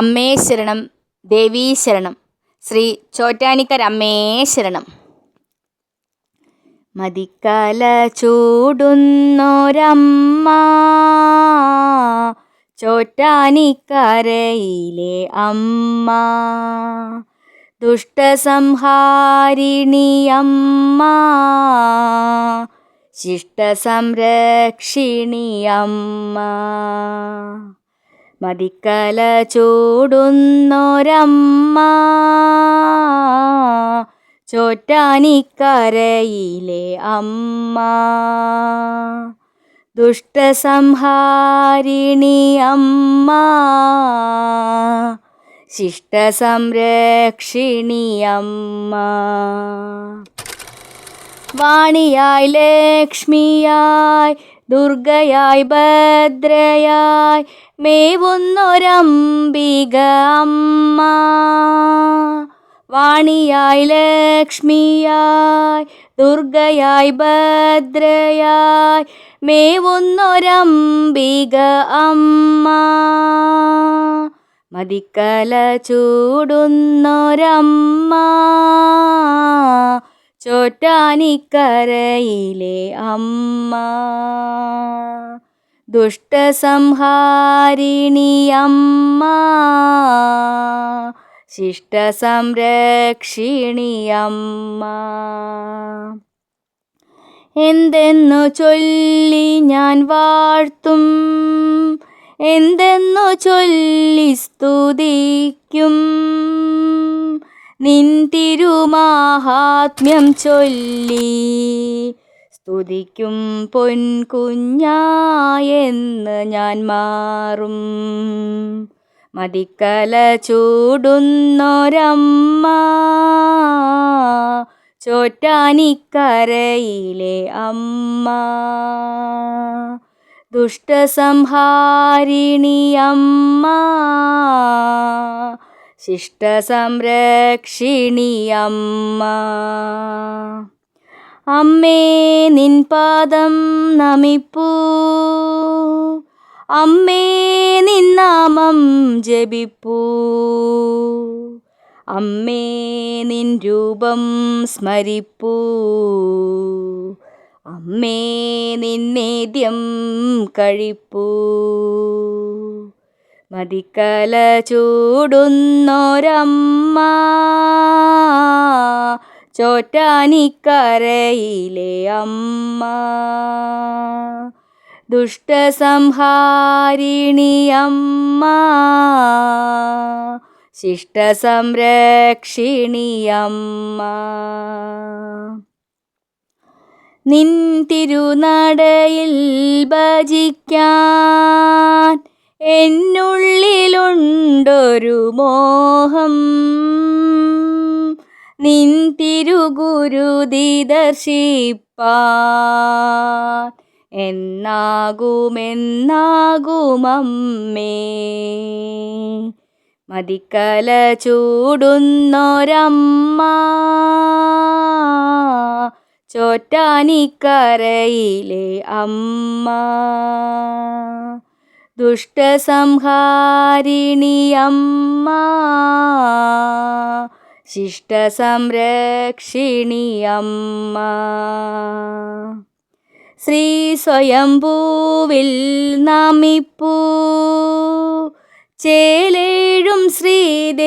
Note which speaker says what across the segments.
Speaker 1: അമ്മേ ശരണം ദേവീ ശരണം. ശ്രീ ചോറ്റാനിക്കരമ്മേ ശരണം. മതിക്കല ചൂടുന്നോരമ്മ ചോറ്റാനിക്കരയിലെ അമ്മ. ദുഷ്ടസംഹാരിണിയമ്മ. ശിഷ്ടസംരക്ഷിണിയമ്മ. ശിഷ്ടസംരക്ഷിണി അമ്മ മതിക്കല ചൂടുന്നോരമ്മ. ചോറ്റാനിക്കരയിലെ അമ്മ. ദുഷ്ടസംഹാരിണി അമ്മ. ശിഷ്ടസംരക്ഷിണി അമ്മ. വാണിയായി ലക്ഷ്മിയായി ദുർഗയായി ഭദ്രയായി മേവുന്നൊരംബിക അമ്മ. വാണിയായി ലക്ഷ്മിയായി ദുർഗയായി ഭദ്രയായി മേവുന്നൊരംബിക അമ്മ. മതിക്കല ചൂടുന്നൊരമ്മ. ചോറ്റാനിക്കരയിലെ അമ്മ. ദുഷ്ടസംഹാരിണി അമ്മ ശിഷ്ടസംരക്ഷിണി അമ്മ എന്തെന്നു ചൊല്ലി ഞാൻ വാഴ്ത്തും? എന്തെന്നു ചൊല്ലി സ്തുതിക്കും? നിൻ തിരുമാഹാത്മ്യം ചൊല്ലി. സ്തുതിക്കും പൊൻകുഞ്ഞായെന്ന് ഞാൻ മാറും. മതിക്കല ചൂടുന്നൊരമ്മ ചോറ്റാനിക്കരയിലെ അമ്മ. ദുഷ്ടസംഹാരിണി അമ്മ ശിഷ്ടസംരക്ഷിണി അമ്മ അമ്മേ നിൻ പാദം നമിപ്പൂ. അമ്മേ നിന്നാമം നാമം ജപിപ്പൂ. അമ്മേ നിൻ രൂപം സ്മരിപ്പൂ. അമ്മേ നിന്നേദ്യം കഴിപ്പൂ. മതിക്കല ചൂടുന്നോരമ്മ ചോറ്റാനിക്കരയിലെ അമ്മ. ദുഷ്ടസംഹാരിണിയമ്മ ശിഷ്ടസംരക്ഷിണിയമ്മ. ശിഷ്ടസംരക്ഷിണി നിൻ തിരുനടയിൽ ഭജിക്കാൻ എന്നുള്ളിലുണ്ടൊരു മോഹം. നിൻ തിരുഗുരുതി ദർശിപ്പാൻ എന്നാകുമെന്നാകുമമ്മേ. മതിക്കല ചൂടുന്നൊരമ്മ. ചോറ്റാനിക്കരയിലെ അമ്മ. ദുഷ്ടസംഹാരിണി അമ്മ ശിഷ്ടസംരക്ഷിണി ശ്രീ സ്വയംഭൂവിൽ നമിപ്പൂ ചേലേഴും ശ്രീദേവിയമ്മേ.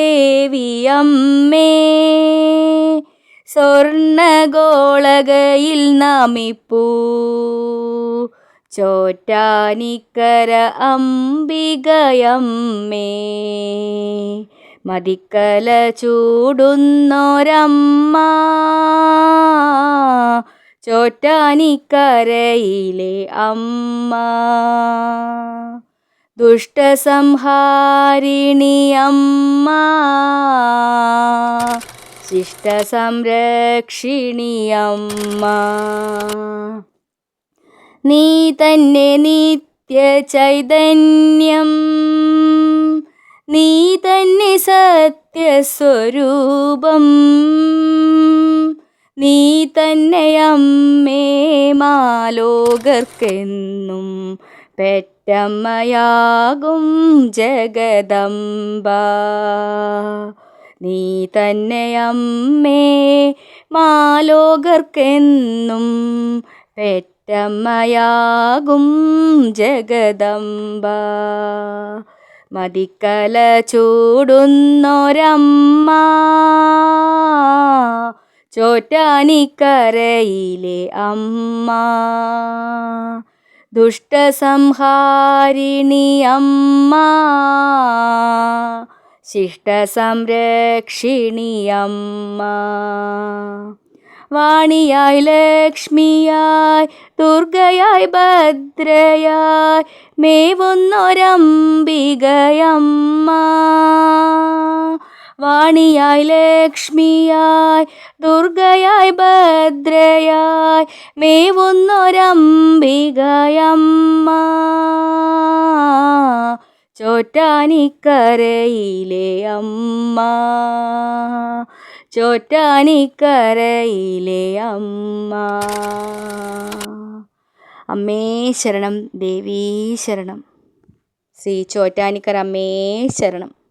Speaker 1: സ്വർണഗോളകയിൽ നമിപ്പൂ ചോറ്റാനിക്കര അംബികയമ്മേ. മതിക്കല ചൂടുന്നോരമ്മ. ചോറ്റാനിക്കരയിലെ അമ്മ. ദുഷ്ടസംഹാരിണി അമ്മ ശിഷ്ടസംരക്ഷിണി അമ്മ നീ തന്നെ നിത്യ ചൈതന്യം. നീ തന്നെ സത്യസ്വരൂപം. നീ തന്നെ അമ്മേ മാലോകർക്കെന്നും പെറ്റ പെറ്റമ്മയാകും ജഗദംബ. നീ തന്നെ അമ്മേ മാലോകർക്കെന്നും പെറ്റമ്മയാകും ജഗദംബ. മതിക്കല ചൂടുന്നൊരമ്മ. ചോറ്റാനിക്കരയിലെ അമ്മ. ദുഷ്ടസംഹാരിണി അമ്മ. ശിഷ്ടസംരക്ഷിണി അമ്മ. വാണിയായി ലക്ഷ്മിയായി ദുർഗയായി ഭദ്രയായി മേവുന്നൊരംബികയമ്മ. വാണിയായി ലക്ഷ്മിയായി ദുർഗയായി ഭദ്രയായി മേവുന്നൊരംബികയമ്മ. ചോറ്റാനിക്കരയിലെ അമ്മ. ചോറ്റാനിക്കരയിലെ അമ്മ. അമ്മേ ശരണം ദേവീ ശരണം. ശ്രീ ചോറ്റാനിക്കര അമ്മേ ശരണം.